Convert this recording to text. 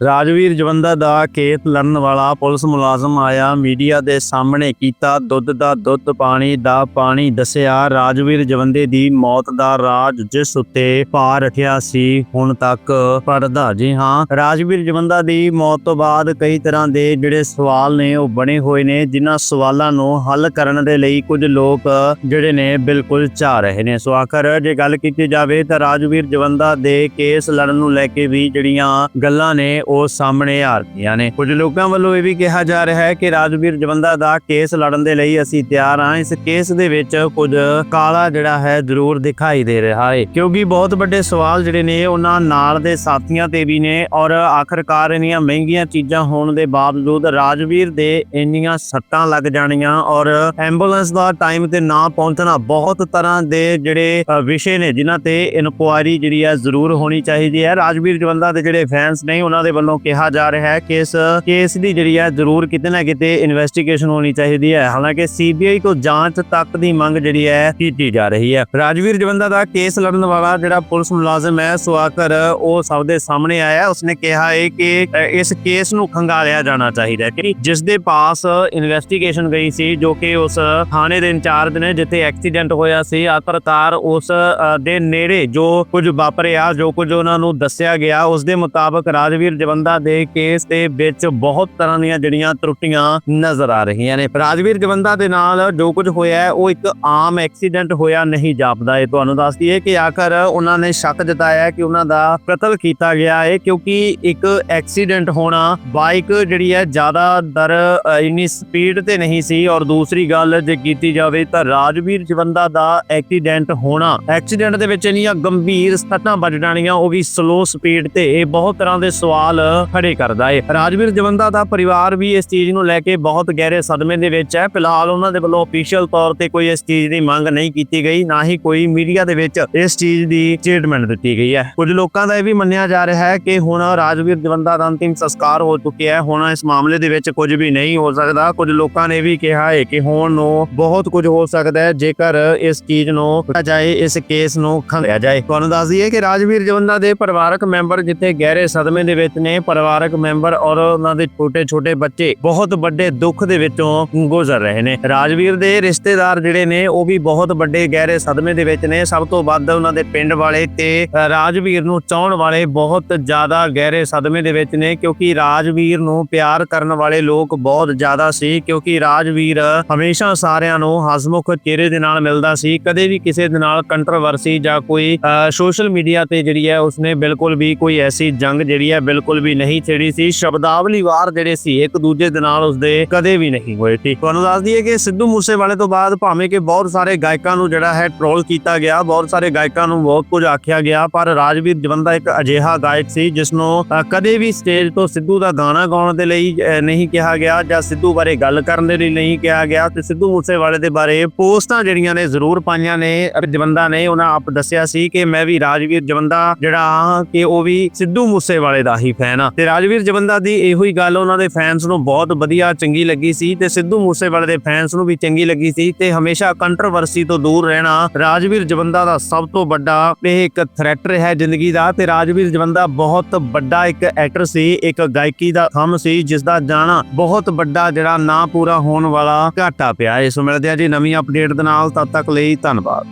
ਰਾਜਵੀਰ ਜਵੰਦਾ ਦਾ case ਲੜਨ ਵਾਲਾ police ਮੁਲਾਜ਼ਮ ਆਇਆ, ਮੀਡੀਆ ਦੇ ਸਾਹਮਣੇ ਕੀਤਾ ਦੁੱਧ ਦਾ ਦੁੱਧ, ਪਾਣੀ ਦਾ ਪਾਣੀ ਦੱਸਿਆ। ਰਾਜਵੀਰ ਜਵੰਦੇ ਦੀ ਮੌਤ ਦਾ ਰਾਜ ਜਿਸ ਉੱਤੇ ਪਾ ਰੱਖਿਆ ਸੀ, ਹੁਣ ਤੱਕ ਪਰਦਾ। ਜੀ ਹਾਂ, ਰਾਜਵੀਰ ਜਵੰਦਾ ਦੀ ਮੌਤ ਤੋਂ ਬਾਅਦ ਕਈ ਤਰ੍ਹਾਂ ਦੇ ਜਿਹੜੇ ਸਵਾਲ ਨੇ, ਉਹ ਬਣੇ ਹੋਏ ਨੇ, ਜਿਨ੍ਹਾਂ ਸਵਾਲਾਂ ਨੂੰ ਹੱਲ ਕਰਨ ਦੇ ਲਈ ਕੁਝ ਲੋਕ ਜਿਹੜੇ ਨੇ ਬਿਲਕੁਲ ਚਾਹ ਰਹੇ ਨੇ। ਸੋ ਆਖਰ ਜੇ ਗੱਲ ਕੀਤੀ ਜਾਵੇ ਤਾਂ ਰਾਜਵੀਰ ਜਵੰਦਾ ਦੇ ਕੇਸ ਲੜਨ ਨੂੰ ਲੈ ਕੇ ਵੀ ਜਿਹੜੀਆਂ ਗੱਲਾਂ ਨੇ ਉਹ ਸਾਹਮਣੇ ਆ ਰਹੀਆਂ ਨੇ। ਕੁਝ ਲੋਕਾਂ ਵੱਲੋਂ ਇਹ ਵੀ ਕਿਹਾ ਜਾ ਰਿਹਾ ਹੈ ਕਿ ਰਾਜਵੀਰ ਜਵੰਦਾ ਦਾ ਕੇਸ ਲੜਨ ਦੇ ਲਈ ਅਸੀਂ ਤਿਆਰ ਹਾਂ। ਇਸ ਕੇਸ ਦੇ ਵਿੱਚ ਕੁਝ ਕਾਲਾ ਜਿਹੜਾ ਹੈ ਜ਼ਰੂਰ ਦਿਖਾਈ ਦੇ ਰਿਹਾ ਹੈ। ਕਿਉਂਕਿ ਬਹੁਤ ਵੱਡੇ ਸਵਾਲ ਜਿਹੜੇ ਨੇ ਉਹਨਾਂ ਨਾਲ ਦੇ ਸਾਥੀਆਂ ਤੇ ਵੀ ਨੇ ਔਰ ਆਖਰਕਾਰ ਇੰਨੀਆਂ ਮਹਿੰਗੀਆਂ ਚੀਜ਼ਾਂ ਹੋਣ ਦੇ ਬਾਵਜੂਦ ਰਾਜਵੀਰ ਦੇ ਇੰਨੀਆਂ ਸੱਟਾਂ ਲੱਗ ਜਾਣੀਆਂ ਔਰ ਐਂਬੂਲੈਂਸ ਦਾ ਟਾਈਮ ਤੇ ਨਾ ਪਹੁੰਚਣਾ ਬਹੁਤ ਤਰ੍ਹਾਂ ਦੇ ਜਿਹੜੇ ਵਿਸ਼ੇ ਨੇ ਜਿਨ੍ਹਾਂ ਤੇ ਇਨਕੁਆਇਰੀ ਜਿਹੜੀ ਹੈ ਜ਼ਰੂਰ ਹੋਣੀ ਚਾਹੀਦੀ ਹੈ। ਰਾਜਵੀਰ ਜਵੰਦਾ ਦੇ ਜਿਹੜੇ ਫੈਨਸ ਨੇ ਉਹਨਾਂ ਦੇ ਵੱਲੋਂ ਕਿਹਾ ਜਾ ਰਿਹਾ ਹੈ ਕਿ ਇਸ ਕੇਸ ਦੀ ਜਿਹੜੀ ਹੈ ਜ਼ਰੂਰ ਕਿਤੇ ਨਾ ਕਿਤੇ ਇਨਵੈਸਟੀਗੇਸ਼ਨ ਹੋਣੀ ਚਾਹੀਦੀ ਹੈ। ਹਾਲਾਂਕਿ ਸੀਬੀਆਈ ਤੋਂ ਜਾਂਚ ਤੱਕ ਦੀ ਮੰਗ ਜਿਹੜੀ ਹੈ ਕੀਤੀ ਜਾ ਰਹੀ ਹੈ। ਰਾਜਵੀਰ ਜਵੰਦਾ ਦਾ ਕੇਸ ਲੜਨ ਵਾਲਾ ਜਿਹੜਾ ਪੁਲਿਸ ਮੁਲਾਜ਼ਮ ਹੈ ਸੁਆਕਰ, ਉਹ ਸਭ ਦੇ ਸਾਹਮਣੇ ਆਇਆ ਉਸਨੇ ਕਿਹਾ ਹੈ ਕਿ ਇਸ ਕੇਸ ਨੂੰ ਖੰਗਾਲਿਆ ਜਾਣਾ ਚਾਹੀਦਾ ਹੈ ਕਿ ਜਿਸ ਦੇ ਪਾਸ ਇਨਵੈਸਟੀਗੇਸ਼ਨ ਗਈ ਸੀ ਜੋ ਕਿ ਉਸ ਥਾਣੇ ਦੇ ਇੰਚਾਰਜ ਨੇ ਜਿੱਥੇ ਐਕਸੀਡੈਂਟ ਹੋਇਆ ਸੀ, ਆਖਰਕਾਰ ਉਸ ਦੇ ਨੇੜੇ ਜੋ ਕੁਝ ਵਾਪਰਿਆ, ਜੋ ਕੁਝ ਉਹਨਾਂ ਨੂੰ ਦੱਸਿਆ ਗਿਆ, ਉਸ ਦੇ ਮੁਤਾਬਕ ਰਾਜਵੀਰ ਜਵੰਦਾ ਦੇ ਕੇਸ ਦੇ ਵਿੱਚ ਬਹੁਤ ਤਰ੍ਹਾਂ ਦੀਆਂ ਜਿਹੜੀਆਂ ਤਰੁੱਟੀਆਂ ਨਜ਼ਰ ਆ ਰਹੀਆਂ ਨੇ। ਰਾਜਵੀਰ ਜਵੰਦਾ ਦੇ ਨਾਲ ਜੋ ਕੁਝ ਹੋਇਆ ਹੈ, ਉਹ ਇੱਕ ਆਮ ਐਕਸੀਡੈਂਟ ਹੋਇਆ ਨਹੀਂ ਜਾਪਦਾ। ਇਹ ਤੁਹਾਨੂੰ ਦੱਸ ਦਈਏ ਕਿ ਆਖਰ ਉਹਨਾਂ ਨੇ ਸ਼ੱਕ ਜਤਾਇਆ ਕਿ ਉਹਨਾਂ ਦਾ ਕਤਲ ਕੀਤਾ ਗਿਆ ਹੈ ਕਿਉਂਕਿ ਇੱਕ ਐਕਸੀਡੈਂਟ ਹੋਣਾ ਬਾਈਕ ਜਿਹੜੀ ਹੈ ਜ਼ਿਆਦਾ ਦਰ ਇੰਨੀ ਸਪੀਡ ਤੇ ਨਹੀਂ ਸੀ। ਔਰ ਦੂਸਰੀ ਗੱਲ ਜੇ ਕੀਤੀ ਜਾਵੇ ਤਾਂ ਰਾਜਵੀਰ ਜਵੰਦਾ ਦਾ ਐਕਸੀਡੈਂਟ ਹੋਣਾ ਐਕਸੀਡੈਂਟ ਦੇ ਵਿੱਚ ਇੰਨੀਆਂ ਗੰਭੀਰ ਸੱਟਾਂ ਵੱਜ ਜਾਣੀਆਂ ਉਹ ਵੀ ਸਲੋ ਸਪੀਡ ਤੇ। ਇਹ ਬਹੁਤ ਤਰ੍ਹਾਂ ਦੇ ਸਵਾਲ ਖੜੇ ਕਰਦਾ ਏ। ਰਾਜਵੀਰ ਜਵੰਦਾ ਦਾ ਪਰਿਵਾਰ ਵੀ ਇਸ ਚੀਜ਼ ਨੂੰ ਲੈ ਕੇ ਬਹੁਤ ਗਹਿਰੇ ਸਦਮੇ ਦੇ ਵਿੱਚ ਹੈ। ਫਿਲਹਾਲ ਉਹਨਾਂ ਦੇ ਵੱਲੋਂ ਅਫੀਸ਼ੀਅਲ ਤੌਰ ਤੇ ਕੋਈ ਇਸ ਚੀਜ਼ ਦੀ ਮੰਗ ਨਹੀਂ ਕੀਤੀ ਗਈ, ਨਾ ਹੀ ਕੋਈ ਮੀਡੀਆ ਦੇ ਵਿੱਚ ਇਸ ਚੀਜ਼ ਦੀ ਸਟੇਟਮੈਂਟ ਦਿੱਤੀ ਗਈ ਹੈ। ਕੁਝ ਲੋਕਾਂ ਦਾ ਇਹ ਵੀ ਮੰਨਿਆ ਜਾ ਰਿਹਾ ਹੈ ਕਿ ਹੁਣ ਰਾਜਵੀਰ ਜਵੰਦਾ ਦਾ ਅੰਤਿਮ ਸੰਸਕਾਰ ਹੋ ਚੁੱਕਿਆ ਹੈ। ਹੁਣ ਇਸ ਮਾਮਲੇ ਦੇ ਵਿੱਚ ਕੁਝ ਵੀ ਨਹੀਂ ਹੋ ਸਕਦਾ। ਕੁਝ ਲੋਕਾਂ ਨੇ ਵੀ ਕਿਹਾ ਹੈ ਕਿ ਹੁਣ ਨੂੰ ਬਹੁਤ ਕੁਝ ਹੋ ਸਕਦਾ ਹੈ, ਜੇਕਰ ਇਸ ਚੀਜ਼ ਨੂੰ ਜਾਏ, ਇਸ ਕੇਸ ਨੂੰ ਖੰਗਿਆ ਜਾਏ। ਤੁਹਾਨੂੰ ਦੱਸ ਦਈਏ ਕਿ ਰਾਜਵੀਰ ਜਵੰਦਾ ਦੇ ਪਰਿਵਾਰਕ ਮੈਂਬਰ ਜਿੱਥੇ ਗਹਿਰੇ ਸਦਮੇ ਦੇ ਵਿੱਚ ਨੇ ਪਰਿਵਾਰਕ ਮੈਂਬਰ ਔਰ ਉਹਨਾਂ ਦੇ ਛੋਟੇ-ਛੋਟੇ ਬੱਚੇ ਬਹੁਤ ਵੱਡੇ ਦੁੱਖ ਦੇ ਵਿੱਚੋਂ ਗੁਜ਼ਰ ਰਹੇ ਨੇ। ਰਾਜਵੀਰ ਦੇ ਰਿਸ਼ਤੇਦਾਰ ਜਿਹੜੇ ਨੇ, ਉਹ ਵੀ ਬਹੁਤ ਵੱਡੇ ਗਹਿਰੇ ਸਦਮੇ ਦੇ ਵਿੱਚ ਨੇ। ਸਭ ਤੋਂ ਵੱਧ ਉਹਨਾਂ ਦੇ ਪਿੰਡ ਵਾਲੇ ਤੇ ਰਾਜਵੀਰ ਨੂੰ ਚਾਹਣ ਵਾਲੇ ਬਹੁਤ ਜ਼ਿਆਦਾ ਗਹਿਰੇ ਸਦਮੇ ਦੇ ਵਿੱਚ ਨੇ ਕਿਉਂਕਿ ਰਾਜਵੀਰ ਨੂੰ ਪਿਆਰ ਕਰਨ ਵਾਲੇ ਲੋਕ ਬਹੁਤ ਜ਼ਿਆਦਾ ਸੀ ਕਿਉਂਕਿ ਰਾਜਵੀਰ ਹਮੇਸ਼ਾ ਸਾਰਿਆਂ ਨੂੰ ਹਸਮੁਖ ਚਿਹਰੇ ਦੇ ਨਾਲ ਮਿਲਦਾ ਸੀ। ਕਦੇ ਵੀ ਕਿਸੇ ਦੇ ਨਾਲ ਕੰਟਰੋਵਰਸੀ ਜਾਂ ਕੋਈ ਸੋਸ਼ਲ ਮੀਡੀਆ ਤੇ ਜਿਹੜੀ ਹੈ, ਉਸਨੇ ਬਿਲਕੁਲ ਵੀ ਕੋਈ ਐਸੀ ਜੰਗ ਜਿਹੜੀ ਹੈ, ਬਿਲਕੁਲ ਵੀ ਨਹੀਂ ਛੇੜੀ ਸੀ। ਸ਼ਬਦਾਵਲੀ ਵਾਰ ਜਿਹੜੇ ਸੀ ਇੱਕ ਦੂਜੇ ਦੇ ਨਾਲ ਉਸਦੇ ਕਦੇ ਵੀ ਨਹੀਂ ਹੋਏ ਸੀ ਤੁਹਾਨੂੰ ਦੱਸ ਦਈਏ ਕਿ ਸਿੱਧੂ ਮੂਸੇਵਾਲੇ ਤੋਂ ਬਾਅਦ ਭਾਵੇਂ ਕਿ ਬਹੁਤ ਸਾਰੇ ਗਾਇਕਾਂ ਨੂੰ ਜਿਹੜਾ ਹੈ ਟ੍ਰੋਲ ਕੀਤਾ ਗਿਆ ਬਹੁਤ ਸਾਰੇ ਗਾਇਕਾਂ ਨੂੰ ਬਹੁਤ ਕੁਝ ਆਖਿਆ ਗਿਆ ਪਰ ਰਾਜਵੀਰ ਜਵੰਦਾ ਇੱਕ ਅਜਿਹਾ ਗਾਇਕ ਸੀ ਜਿਸ ਨੂੰ ਕਦੇ ਵੀ ਸਟੇਜ ਤੋਂ ਸਿੱਧੂ ਦਾ ਗਾਣਾ ਗਾਉਣ ਦੇ ਲਈ ਨਹੀਂ ਕਿਹਾ ਗਿਆ ਜਾਂ ਸਿੱਧੂ ਬਾਰੇ ਗੱਲ ਕਰਨ ਦੇ ਲਈ ਨਹੀਂ ਕਿਹਾ ਗਿਆ। ਤੇ ਸਿੱਧੂ ਮੂਸੇਵਾਲੇ ਦੇ ਬਾਰੇ ਪੋਸਟਾਂ ਜਿਹੜੀਆਂ ਨੇ ਜ਼ਰੂਰ ਪਾਈਆਂ ਨੇ ਅ, ਜਵੰਦਾ ਨੇ ਉਹਨਾਂ ਆਪ ਦੱਸਿਆ ਸੀ ਕਿ ਮੈਂ ਵੀ ਰਾਜਵੀਰ ਜਵੰਦਾ ਜਿਹੜਾ ਕਿ ਉਹ ਵੀ ਸਿੱਧੂ ਮੂਸੇਵਾਲੇ ਦਾ ਹੀ ਫੈਨ ਆ। ਤੇ ਰਾਜਵੀਰ ਜਵੰਦਾ ਦੀ ਇਹੋ ਹੀ ਗੱਲ, ਉਹਨਾਂ ਦੇ ਫੈਨਸ ਨੂੰ ਬਹੁਤ ਵਧੀਆ ਚੰਗੀ ਲੱਗੀ ਸੀ ਤੇ ਸਿੱਧੂ ਮੂਸੇਵਾਲੇ ਦੇ ਫੈਨਸ ਨੂੰ ਵੀ ਚੰਗੀ ਲੱਗੀ ਸੀ ਤੇ ਹਮੇਸ਼ਾ ਕੰਟਰੋਵਰਸੀ ਤੋਂ ਦੂਰ ਰਹਿਣਾ ਰਾਜਵੀਰ ਜਵੰਦਾ ਦਾ ਸਭ ਤੋਂ ਵੱਡਾ ਇਹ ਇੱਕ ਥ੍ਰੈਟ ਰਿਹਾ ਜ਼ਿੰਦਗੀ ਦਾ ਤੇ ਰਾਜਵੀਰ ਜਵੰਦਾ ਬਹੁਤ ਵੱਡਾ ਇੱਕ ਐਕਟਰ ਸੀ, ਇੱਕ ਗਾਇਕੀ ਦਾ ਥੰਮ ਸੀ ਜਿਸ ਦਾ ਜਾਣਾ ਬਹੁਤ ਵੱਡਾ ਜਿਹੜਾ ਨਾ ਪੂਰਾ ਹੋਣ ਵਾਲਾ ਘਾਟਾ ਪਿਆ। ਇਸ ਮਿਲਦੇ ਆ ਜੀ ਨਵੀਂ ਅਪਡੇਟ ਦੇ ਨਾਲ, ਤਦ ਤੱਕ ਲਈ ਧੰਨਵਾਦ।